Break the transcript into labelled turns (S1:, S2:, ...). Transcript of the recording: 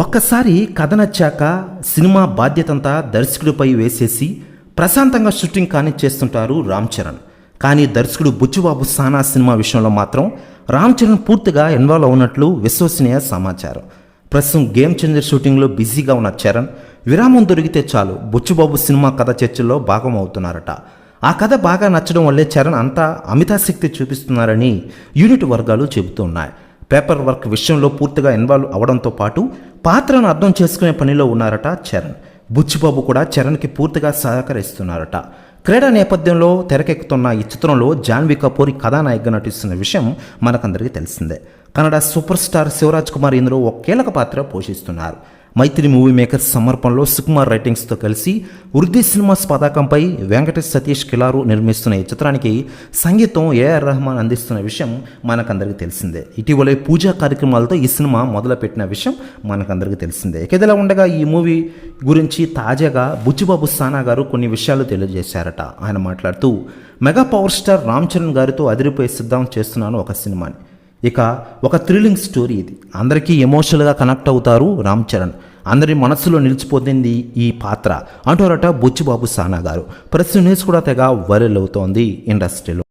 S1: ఒక్కసారి కథ నచ్చాక సినిమా బాధ్యతంతా దర్శకుడిపై వేసేసి ప్రశాంతంగా షూటింగ్ కానిచ్చేస్తుంటారు రామ్ చరణ్. కానీ దర్శకుడు బుచ్చుబాబు సానా సినిమా విషయంలో మాత్రం రామ్ చరణ్ పూర్తిగా ఇన్వాల్వ్ అవునట్లు విశ్వసనీయ సమాచారం. ప్రస్తుతం గేమ్ చేంజర్ షూటింగ్లో బిజీగా ఉన్న చరణ్ విరామం దొరికితే చాలు బుచ్చుబాబు సినిమా కథ చర్చల్లో భాగం అవుతున్నారట. ఆ కథ బాగా నచ్చడం వల్లే చరణ్ అంతా అమితాశక్తి చూపిస్తున్నారని యూనిట్ వర్గాలు చెబుతున్నాయి పేపర్ వర్క్ విషయంలో పూర్తిగా ఇన్వాల్వ్ అవడంతో పాటు పాత్రను అర్థం చేసుకునే పనిలో ఉన్నారట చరణ్. బుచ్చిబాబు కూడా చరణ్కి పూర్తిగా సహకరిస్తున్నారట. క్రీడా నేపథ్యంలో తెరకెక్కుతున్న ఈ చిత్రంలో జాన్వీ కపూర్ కథానాయకగా నటిస్తున్న విషయం మనకందరికీ తెలిసిందే. కన్నడ సూపర్ స్టార్ శివరాజ్ కుమార్ ఇందులో ఒక కీలక పాత్ర పోషిస్తున్నారు. మైత్రి మూవీ మేకర్స్ సమర్పణలో సుకుమార్ రైటింగ్స్తో కలిసి వృద్ధి సినిమాస్ పతాకంపై వెంకటేష్ సతీష్ కిలారు నిర్మిస్తున్న ఈ చిత్రానికి సంగీతం ఏఆర్ రెహమాన్ అందిస్తున్న విషయం మనకందరికీ తెలిసిందే. ఇటీవలే పూజా కార్యక్రమాలతో ఈ సినిమా మొదలుపెట్టిన విషయం మనకందరికీ తెలిసిందే. ఇకదిలా ఉండగా ఈ మూవీ గురించి తాజాగా బుచ్చిబాబు సానా గారు కొన్ని విషయాలు తెలియజేశారట. ఆయన మాట్లాడుతూ mega power star Ram Charan గారితో అదిరిపోయి సిద్ధం చేస్తున్నాను ఒక సినిమాని. ఇక ఒక థ్రిల్లింగ్ స్టోరీ ఇది. అందరికీ ఎమోషనల్గా కనెక్ట్ అవుతారు రామ్ చరణ్. అందరి మనసులో నిలిచిపోతుంది ఈ పాత్ర. అంటారట బుచ్చిబాబు సానా గారు. ప్రస్తుతం న్యూస్ కూడా తెగ వైరల్ అవుతోంది ఇండస్ట్రీలో.